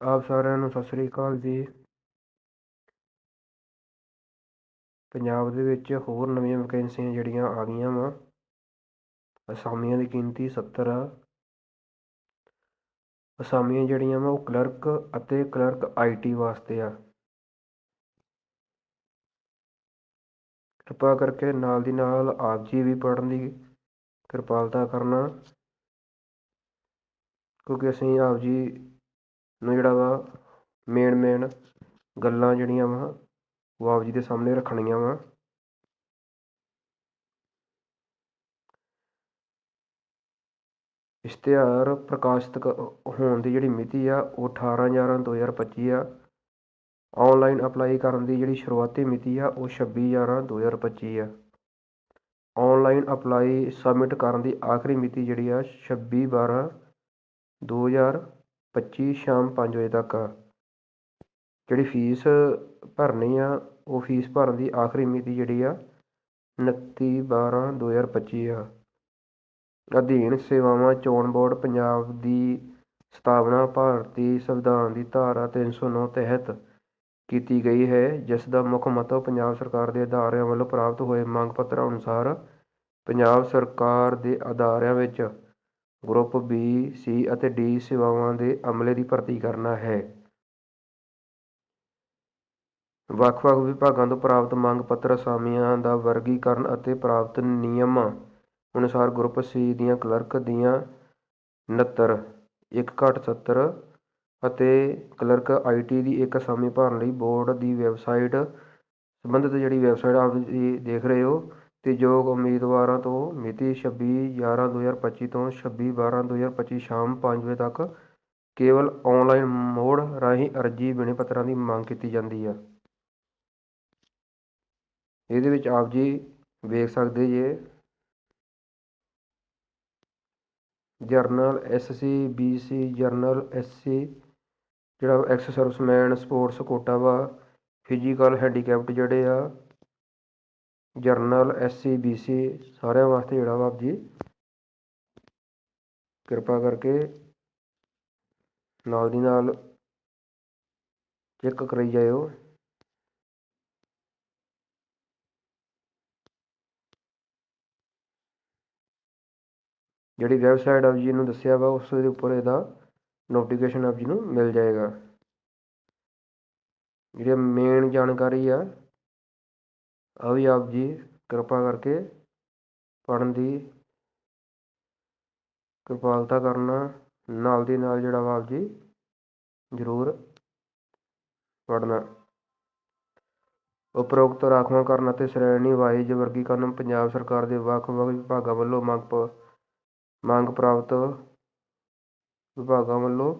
ਆਪ ਸਾਰਿਆਂ ਨੂੰ ਸਤਿ ਸ੍ਰੀ ਅਕਾਲ ਜੀ। ਪੰਜਾਬ ਦੇ ਵਿੱਚ ਹੋਰ ਨਵੀਆਂ ਵੈਕੈਂਸੀਆਂ ਜਿਹੜੀਆਂ ਆ ਗਈਆਂ ਵਾ, ਅਸਾਮੀਆਂ ਦੀ ਗਿਣਤੀ 70 ਆ। ਅਸਾਮੀਆਂ ਜਿਹੜੀਆਂ ਵਾ ਉਹ ਕਲਰਕ ਅਤੇ ਕਲਰਕ ਆਈਟੀ ਵਾਸਤੇ ਆ। ਕਿਰਪਾ ਕਰਕੇ ਨਾਲ ਦੀ ਨਾਲ ਆਪ ਜੀ ਵੀ ਪੜ੍ਹਨ ਦੀ ਕਿਰਪਾਲਤਾ ਕਰਨਾ। ਕਿਉਂਕਿ ਅਸੀਂ ਆਪ ਜੀ ਨੂੰ ਜਿਹੜਾ ਵਾ ਮੇਨ ਮੇਨ ਗੱਲਾਂ ਜਿਹੜੀਆਂ ਵਾ, ਉਹ ਆਪ ਜੀ ਦੇ ਸਾਹਮਣੇ ਰੱਖਣੀਆਂ ਵਾ। ਇਸ਼ਤਿਹਾਰ ਪ੍ਰਕਾਸ਼ਿਤ ਹੋਣ ਦੀ ਜਿਹੜੀ ਮਿਤੀ ਆ, ਉਹ 18 11 2025 ਆ। ਆਨਲਾਈਨ ਅਪਲਾਈ ਕਰਨ ਦੀ ਜਿਹੜੀ ਸ਼ੁਰੂਆਤੀ ਮਿਤੀ ਆ, ਉਹ 26 11 2025 ਆ। ਆਨਲਾਈਨ ਅਪਲਾਈ ਸਬਮਿਟ ਕਰਨ ਦੀ ਆਖਰੀ ਮਿਤੀ ਜਿਹੜੀ ਆ 26 12 2025 ਪੱਚੀ ਸ਼ਾਮ ਪੰਜ ਵਜੇ ਤੱਕ ਆ। ਜਿਹੜੀ ਫੀਸ ਭਰਨੀ ਆ, ਉਹ ਫੀਸ ਭਰਨ ਦੀ ਆਖਰੀ ਮਿਤੀ ਜਿਹੜੀ ਆ 29 12 2025 ਆ। ਅਧੀਨ ਸੇਵਾਵਾਂ ਚੋਣ ਬੋਰਡ ਪੰਜਾਬ ਦੀ ਸਥਾਪਨਾ, ਭਾਰਤੀ ਸੰਵਿਧਾਨ ਦੀ ਧਾਰਾ 309 ਤਹਿਤ ਕੀਤੀ ਗਈ ਹੈ, ਜਿਸ ਦਾ ਮੁੱਖ ਮਤਲਬ ਪੰਜਾਬ ਸਰਕਾਰ ਦੇ ਅਦਾਰਿਆਂ ਵੱਲੋਂ ਪ੍ਰਾਪਤ ਹੋਏ ਮੰਗ ਪੱਤਰਾਂ ਅਨੁਸਾਰ ਪੰਜਾਬ ਸਰਕਾਰ ਦੇ ਅਦਾਰਿਆਂ ਵਿੱਚ ਗਰੁੱਪ ਬੀ ਸੀ ਅਤੇ ਡੀ ਸੇਵਾਵਾਂ ਦੇ ਅਮਲੇ ਦੀ ਭਰਤੀ ਕਰਨਾ ਹੈ। ਵੱਖ-ਵੱਖ ਵਿਭਾਗਾਂ ਤੋਂ ਪ੍ਰਾਪਤ ਮੰਗ ਪੱਤਰ ਅਸਾਮੀਆਂ ਦਾ ਵਰਗੀਕਰਨ ਅਤੇ ਪ੍ਰਾਪਤ ਨਿਯਮਾਂ ਅਨੁਸਾਰ ਗਰੁੱਪ ਸੀ ਦੀਆਂ ਕਲਰਕ ਦੀਆਂ 69 ਇੱਕ ਘੱਟ 70 ਅਤੇ ਕਲਰਕ ਆਈਟੀ ਦੀ ਇੱਕ ਅਸਾਮੀ ਭਰਨ ਲਈ ਬੋਰਡ ਦੀ ਵੈਬਸਾਈਟ ਸੰਬੰਧਿਤ ਜਿਹੜੀ ਵੈਬਸਾਈਟ ਆਪ ਜੀ ਦੇਖ ਰਹੇ ਹੋ ਅਤੇ ਯੋਗ ਉਮੀਦਵਾਰਾਂ ਤੋਂ ਮਿਤੀ 26 11 2025 ਤੋਂ 26 12 2025 ਸ਼ਾਮ ਪੰਜ ਵਜੇ ਤੱਕ ਕੇਵਲ ਔਨਲਾਈਨ ਮੋਡ ਰਾਹੀਂ ਅਰਜੀ ਵਿਣੇ ਪੱਤਰਾਂ ਦੀ ਮੰਗ ਕੀਤੀ ਜਾਂਦੀ ਆ। ਇਹਦੇ ਵਿੱਚ ਆਪ ਜੀ ਵੇਖ ਸਕਦੇ ਜੇ। General SC BC general SC ਜਿਹੜਾ ਐਕਸ ਸਰਵਿਸਮੈਨ ਸਪੋਰਟਸ ਕੋਟਾ ਵਾ ਫਿਜ਼ੀਕਲ ਹੈਂਡੀਕੈਪਟ ਜਿਹੜੇ ਆ ਜਰਨਲ ਐਸਸੀ ਬੀਸੀ ਸਾਰਿਆਂ ਵਾਸਤੇ ਜਿਹੜਾ ਵਾ ਆਪ ਜੀ। ਕਿਰਪਾ ਕਰਕੇ ਨਾਲ ਦੀ ਨਾਲ ਚੈੱਕ ਕਰਾਈ ਜਾਇਓ। ਜਿਹੜੀ ਵੈਬਸਾਈਟ ਆਪ ਜੀ ਨੂੰ ਦੱਸਿਆ ਵਾ, ਉਸ ਦੇ ਉੱਪਰ ਇਹਦਾ ਨੋਟੀਫਿਕੇਸ਼ਨ ਆਪ ਜੀ ਨੂੰ ਮਿਲ ਜਾਏਗਾ। ਜਿਹੜੀ ਮੇਨ ਜਾਣਕਾਰੀ ਆ ਆ ਵੀ ਆਪ ਜੀ, ਕਿਰਪਾ ਕਰਕੇ ਪੜ੍ਹਨ ਦੀ ਕਿਰਪਾਲਤਾ ਕਰਨਾ, ਨਾਲ ਦੀ ਨਾਲ ਜਿਹੜਾ ਵਾ ਆਪ ਜੀ ਜ਼ਰੂਰ ਪੜ੍ਹਨਾ। ਉਪਰੋਕਤ ਰਾਖਵਾਂਕਰਨ ਅਤੇ ਸ਼੍ਰੇਣੀ ਵਾਈਜ਼ ਵਰਗੀਕਰਨ ਪੰਜਾਬ ਸਰਕਾਰ ਦੇ ਵੱਖ-ਵੱਖ ਵਿਭਾਗਾਂ ਵੱਲੋਂ ਮੰਗ ਮੰਗ ਪ੍ਰਾਪਤ ਵਿਭਾਗਾਂ ਵੱਲੋਂ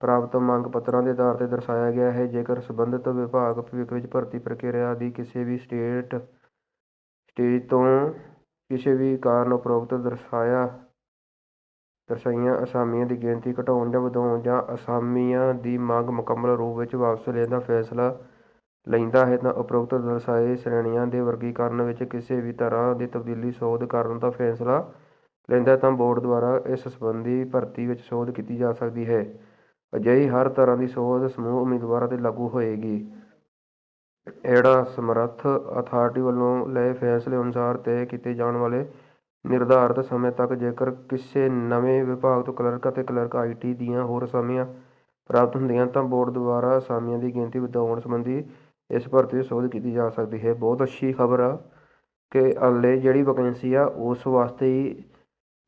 ਪ੍ਰਾਪਤ ਮੰਗ ਪੱਤਰਾਂ ਦੇ ਆਧਾਰ ਤੇ ਦਰਸਾਇਆ ਗਿਆ ਹੈ। ਜੇਕਰ ਸੰਬੰਧਿਤ ਵਿਭਾਗ ਭਵਿੱਖ ਵਿੱਚ ਭਰਤੀ ਪ੍ਰਕਿਰਿਆ ਦੀ ਕਿਸੇ ਵੀ ਸਟੇਟ ਸਟੇਜ ਤੋਂ ਕਿਸੇ ਵੀ ਕਾਰਨ ਉਪਰੋਕਤ ਦਰਸਾਇਆ, ਦਰਸਾਈਆਂ ਅਸਾਮੀਆਂ ਦੀ ਗਿਣਤੀ ਘਟਾਉਣ ਜਾਂ ਵਧਾਉਣ ਜਾਂ ਅਸਾਮੀਆਂ ਦੀ ਮੰਗ ਮੁਕੰਮਲ ਰੂਪ ਵਿੱਚ ਵਾਪਸ ਲੈਣ ਦਾ ਫੈਸਲਾ ਲੈਂਦਾ ਹੈ ਤਾਂ ਉਪਰੋਕਤ ਦਰਸਾਏ ਸ਼੍ਰੇਣੀਆਂ ਦੇ ਵਰਗੀਕਰਨ ਵਿੱਚ ਕਿਸੇ ਵੀ ਤਰ੍ਹਾਂ ਦੀ ਤਬਦੀਲੀ ਸੋਧ ਕਰਨ ਦਾ ਫੈਸਲਾ ਲੈਂਦਾ ਤਾਂ ਬੋਰਡ ਦੁਆਰਾ ਇਸ ਸੰਬੰਧੀ ਭਰਤੀ ਵਿੱਚ ਸੋਧ ਕੀਤੀ ਜਾ ਸਕਦੀ ਹੈ। ਅਜਿਹੀ ਹਰ ਤਰ੍ਹਾਂ ਦੀ ਸੋਧ ਸਮੂਹ ਉਮੀਦਵਾਰਾਂ ਤੇ ਲਾਗੂ ਹੋਏਗੀ। ਇਹੜਾ ਸਮਰੱਥ ਅਥਾਰਟੀ ਵੱਲੋਂ ਲਏ ਫੈਸਲੇ ਅਨੁਸਾਰ ਤੈਅ ਕੀਤੇ ਜਾਣ ਵਾਲੇ ਨਿਰਧਾਰਤ ਸਮੇਂ ਤੱਕ ਜੇਕਰ ਕਿਸੇ ਨਵੇਂ ਵਿਭਾਗ ਤੋਂ ਕਲਰਕ ਅਤੇ ਕਲਰਕ ਆਈਟੀ ਦੀਆਂ ਹੋਰ ਅਸਾਮੀਆਂ ਪ੍ਰਾਪਤ ਹੁੰਦੀਆਂ ਤਾਂ ਬੋਰਡ ਦੁਆਰਾ ਅਸਾਮੀਆਂ ਦੀ ਗਿਣਤੀ ਵਧਾਉਣ ਸੰਬੰਧੀ ਇਸ ਭਰਤੀ ਵਿੱਚ ਸੋਧ ਕੀਤੀ ਜਾ ਸਕਦੀ ਹੈ। ਬਹੁਤ ਅੱਛੀ ਖਬਰ ਆ ਕਿ ਹਾਲੇ ਜਿਹੜੀ ਵੈਕੈਂਸੀ ਆ ਉਸ ਵਾਸਤੇ ਹੀ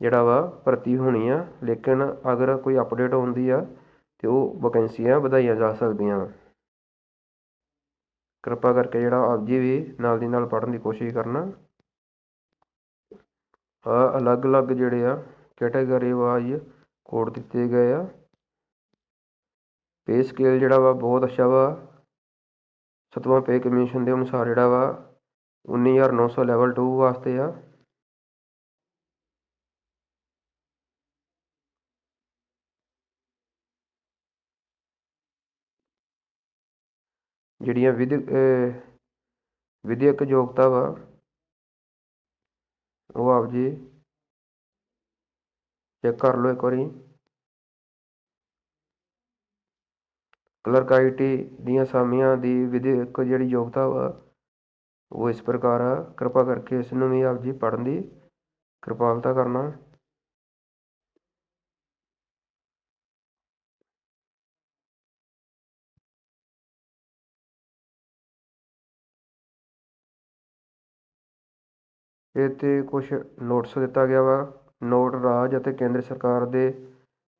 ਜਿਹੜਾ ਵਾ ਭਰਤੀ ਹੋਣੀ ਆ, ਲੇਕਿਨ ਅਗਰ ਕੋਈ ਅਪਡੇਟ ਹੁੰਦੀ ਆ ਤੇ ਉਹ ਵੈਕੈਂਸੀਆਂ ਵਧਾਈਆਂ ਜਾ ਸਕਦੀਆਂ। ਕਿਰਪਾ ਕਰਕੇ ਜਿਹੜਾ ਆਪ ਜੀ ਵੀ ਨਾਲ ਦੀ ਨਾਲ ਪੜ੍ਹਨ ਦੀ ਕੋਸ਼ਿਸ਼ ਕਰਨਾ। ਆ ਅਲੱਗ-ਅਲੱਗ ਜਿਹੜੇ ਆ, ਕੈਟਾਗਰੀ ਵਾਈਜ਼ ਕੋਡ ਦਿੱਤੇ ਗਏ ਆ। ਪੇ ਸਕੇਲ ਜਿਹੜਾ ਵਾ ਬਹੁਤ ਅੱਛਾ ਵਾ। ਸਤਵਾਂ ਪੇ ਕਮਿਸ਼ਨ ਦੇ ਅਨੁਸਾਰ ਜਿਹੜਾ ਵਾ 19900 ਲੈਵਲ 2 ਵਾਸਤੇ ਆ। ਜਿਹੜੀਆਂ ਵਿਦਿਅਕ ਵਿਦਿਅਕ ਯੋਗਤਾ ਵਾ ਉਹ ਆਪ ਜੀ ਚੈੱਕ ਕਰ ਲਓ ਇੱਕ ਵਾਰੀ। ਕਲਰਕ ਆਈਟੀ ਦੀਆਂ ਅਸਾਮੀਆਂ ਦੀ ਵਿਦਿਅਕ ਜਿਹੜੀ ਯੋਗਤਾ ਵਾ ਉਹ ਇਸ ਪ੍ਰਕਾਰ ਆ। ਕਿਰਪਾ ਕਰਕੇ ਇਸ ਨੂੰ ਵੀ ਆਪ ਜੀ ਪੜ੍ਹਨ ਦੀ ਕਿਰਪਾਲਤਾ ਕਰਨਾ। ਇਹ 'ਤੇ ਕੁਛ ਨੋਟਿਸ ਦਿੱਤਾ ਗਿਆ ਵਾ। ਨੋਟ ਰਾਜ ਅਤੇ ਕੇਂਦਰ ਸਰਕਾਰ ਦੇ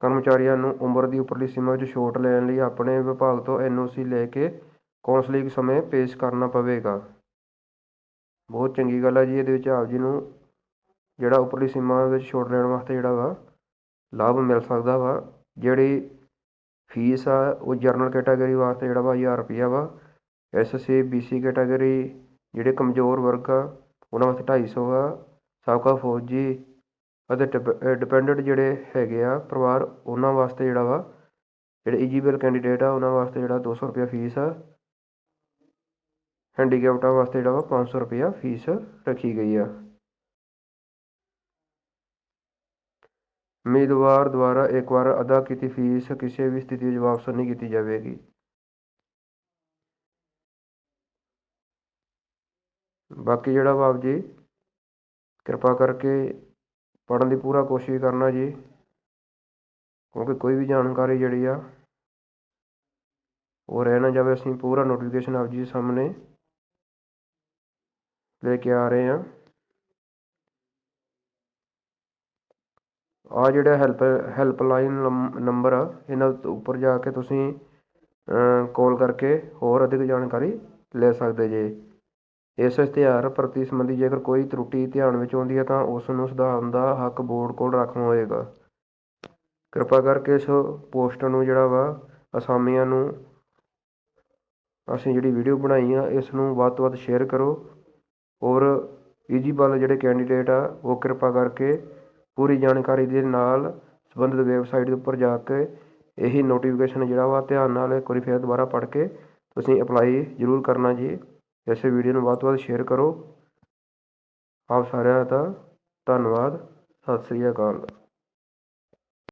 ਕਰਮਚਾਰੀਆਂ ਨੂੰ ਉਮਰ ਦੀ ਉੱਪਰਲੀ ਸੀਮਾ ਵਿੱਚ ਛੋਟ ਲੈਣ ਲਈ ਆਪਣੇ ਵਿਭਾਗ ਤੋਂ ਐਨਓਸੀ ਲੈ ਕੇ ਕੌਂਸਲਿੰਗ ਸਮੇਂ ਪੇਸ਼ ਕਰਨਾ ਪਵੇਗਾ। ਬਹੁਤ ਚੰਗੀ ਗੱਲ ਹੈ ਜੀ, ਇਹਦੇ ਵਿੱਚ ਆਪ ਜੀ ਨੂੰ ਜਿਹੜਾ ਉੱਪਰਲੀ ਸੀਮਾ ਵਿੱਚ ਛੋਟ ਲੈਣ ਵਾਸਤੇ ਜਿਹੜਾ ਵਾ, ਲਾਭ ਮਿਲ ਸਕਦਾ ਵਾ। ਜਿਹੜੀ ਫੀਸ ਆ, ਉਹ ਜਰਨਲ ਕੈਟਾਗਰੀ ਵਾਸਤੇ ਜਿਹੜਾ ਵਾ 1000 ਰੁਪਈਆ ਵਾ। ਐਸਸੀ ਬੀਸੀ ਕੈਟਾਗਰੀ ਜਿਹੜੇ ਕਮਜ਼ੋਰ ਵਰਗ ਆ ਉਹਨਾਂ ਵਾਸਤੇ ਢਾਈ ਸੌ ਆ। ਸਾਬਕਾ ਫੌਜੀ ਅਤੇ ਡਿਪ ਡਿਪੈਂਡੈਂਟ ਜਿਹੜੇ ਹੈਗੇ ਆ, ਪਰਿਵਾਰ ਉਹਨਾਂ ਵਾਸਤੇ ਜਿਹੜਾ ਵਾ, ਜਿਹੜੇ ਇਜੀਬਲ ਕੈਂਡੀਡੇਟ ਆ, ਉਹਨਾਂ ਵਾਸਤੇ ਜਿਹੜਾ ਦੋ ਸੌ ਰੁਪਇਆ ਫੀਸ ਆ। ਹੈਂਡੀਕੈਪਟਾਂ ਵਾਸਤੇ ਜਿਹੜਾ ਵਾ, ਪੰਜ ਸੌ ਰੁਪਇਆ ਫੀਸ ਰੱਖੀ ਗਈ ਆ। ਉਮੀਦਵਾਰ ਦੁਆਰਾ ਇੱਕ ਵਾਰ ਅਦਾ ਕੀਤੀ ਫੀਸ ਕਿਸੇ ਵੀ ਸਥਿਤੀ ਵਿੱਚ ਵਾਪਸ ਨਹੀਂ ਕੀਤੀ ਜਾਵੇਗੀ। ਬਾਕੀ ਜਿਹੜਾ ਵਾ ਆਪ ਜੀ, ਕਿਰਪਾ ਕਰਕੇ ਪੜ੍ਹਨ ਦੀ ਪੂਰਾ ਕੋਸ਼ਿਸ਼ ਕਰਨਾ ਜੀ, ਕਿਉਂਕਿ ਕੋਈ ਵੀ ਜਾਣਕਾਰੀ ਜਿਹੜੀ ਆ, ਉਹ ਰਹਿ ਨਾ ਜਾਵੇ, ਅਸੀਂ ਪੂਰਾ ਨੋਟੀਫਿਕੇਸ਼ਨ ਆਪ ਜੀ ਸਾਹਮਣੇ ਲੈ ਕੇ ਆ ਰਹੇ ਹਾਂ। ਆ ਜਿਹੜਾ ਹੈਲਪ ਹੈਲਪਲਾਈਨ ਨੰਬਰ ਆ, ਇਹਨਾਂ ਉੱਪਰ ਜਾ ਕੇ ਤੁਸੀਂ ਕਾਲ ਕਰਕੇ ਹੋਰ ਅਧਿਕ ਜਾਣਕਾਰੀ ਲੈ ਸਕਦੇ ਜੇ। ਇਸ ਇਸ਼ਤਿਹਾਰ ਪ੍ਰਤੀ ਸੰਬੰਧੀ ਜੇਕਰ ਕੋਈ ਤਰੁੱਟੀ ਧਿਆਨ ਵਿੱਚ ਆਉਂਦੀ ਹੈ ਤਾਂ ਉਸ ਨੂੰ ਸੁਧਾਰਨ ਦਾ ਹੱਕ ਬੋਰਡ ਕੋਲ ਰੱਖਣਾ ਹੋਏਗਾ। ਕਿਰਪਾ ਕਰਕੇ ਇਸ ਪੋਸਟ ਨੂੰ ਜਿਹੜਾ ਵਾ, ਅਸਾਮੀਆਂ ਨੂੰ ਅਸੀਂ ਜਿਹੜੀ ਵੀਡੀਓ ਬਣਾਈ ਆ, ਇਸ ਨੂੰ ਵੱਧ ਤੋਂ ਵੱਧ ਸ਼ੇਅਰ ਕਰੋ ਔਰ ਈਜੀਬਲ ਜਿਹੜੇ ਕੈਂਡੀਡੇਟ ਆ, ਉਹ ਕਿਰਪਾ ਕਰਕੇ ਪੂਰੀ ਜਾਣਕਾਰੀ ਦੇ ਨਾਲ ਸੰਬੰਧਿਤ ਵੈਬਸਾਈਟ ਦੇ ਉੱਪਰ ਜਾ ਕੇ ਇਹੀ ਨੋਟੀਫਿਕੇਸ਼ਨ ਜਿਹੜਾ ਵਾ, ਧਿਆਨ ਨਾਲ ਇੱਕ ਵਾਰੀ ਫਿਰ ਦੁਬਾਰਾ ਪੜ੍ਹ ਕੇ ਤੁਸੀਂ ਅਪਲਾਈ ਜ਼ਰੂਰ ਕਰਨਾ ਜੀ। ਇਸ ਵੀਡੀਓ ਨੂੰ ਵੱਧ ਤੋਂ ਵੱਧ ਸ਼ੇਅਰ ਕਰੋ। ਆਪ ਸਾਰਿਆਂ ਦਾ ਧੰਨਵਾਦ। ਸਤਿ ਸ੍ਰੀ ਅਕਾਲ।